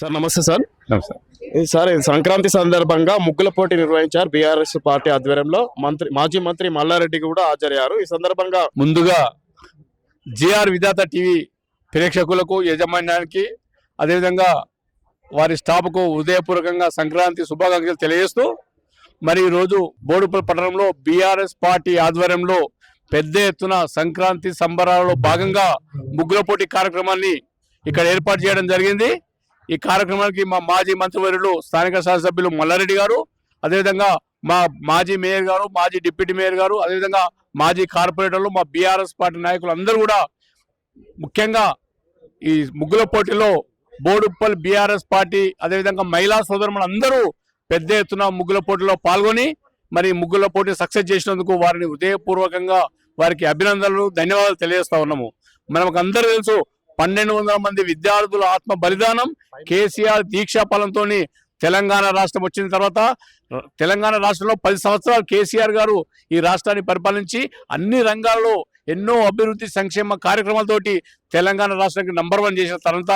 Sir నమస్తే sir. Sir Sankranti సందర్భంగా ముగ్గుల పోటీ నిర్వహించారు బీఆర్ఎస్ పార్టీ ఆధ్వర్యంలో. మంత్రి మాజీ మంత్రి మల్లారెడ్డి కూడా హాజరయ్యారు. ఈ సందర్భంగా ముందుగా జిఆర్ విధాత టీవీ ప్రేక్షకులకు యజమాన్యానికి అదేవిధంగా వారి స్టాఫ్కు హృదయపూర్వకంగా సంక్రాంతి శుభాకాంక్షలు తెలియజేస్తూ మరి ఈరోజు బోడుపల్లి పట్టణంలో బీఆర్ఎస్ పార్టీ ఆధ్వర్యంలో పెద్ద ఎత్తున సంక్రాంతి సంబరాలలో భాగంగా ముగ్గుల పోటీ కార్యక్రమాన్ని ఇక్కడ ఏర్పాటు చేయడం జరిగింది. ఈ కార్యక్రమానికి మా మాజీ మంత్రివర్యులు స్థానిక శాసనసభ్యులు మల్లారెడ్డి గారు అదేవిధంగా మా మాజీ మేయర్ గారు మాజీ డిప్యూటీ మేయర్ గారు అదేవిధంగా మాజీ కార్పొరేటర్లు మా బీఆర్ఎస్ పార్టీ నాయకులు అందరూ కూడా ముఖ్యంగా ఈ ముగ్గుల పోటీలో బోడుప్పల్ బీఆర్ఎస్ పార్టీ అదేవిధంగా మహిళా సోదరులు అందరూ పెద్ద ఎత్తున ముగ్గుల పోటీలో పాల్గొని మరి ముగ్గుల పోటీ సక్సెస్ చేసినందుకు వారిని హృదయపూర్వకంగా వారికి అభినందనలు ధన్యవాదాలు తెలియజేస్తా ఉన్నాము. మనకు అందరూ తెలుసు పన్నెండు వందల మంది విద్యార్థుల ఆత్మ బలిదానం. కేసీఆర్ దీక్షా ఫలంతో తెలంగాణ రాష్ట్రం వచ్చిన తర్వాత తెలంగాణ రాష్ట్రంలో పది సంవత్సరాలు కేసీఆర్ గారు ఈ రాష్ట్రాన్ని పరిపాలించి అన్ని రంగాల్లో ఎన్నో అభివృద్ధి సంక్షేమ కార్యక్రమాలతోటి తెలంగాణ రాష్ట్రానికి నంబర్ వన్ చేసిన తర్వాత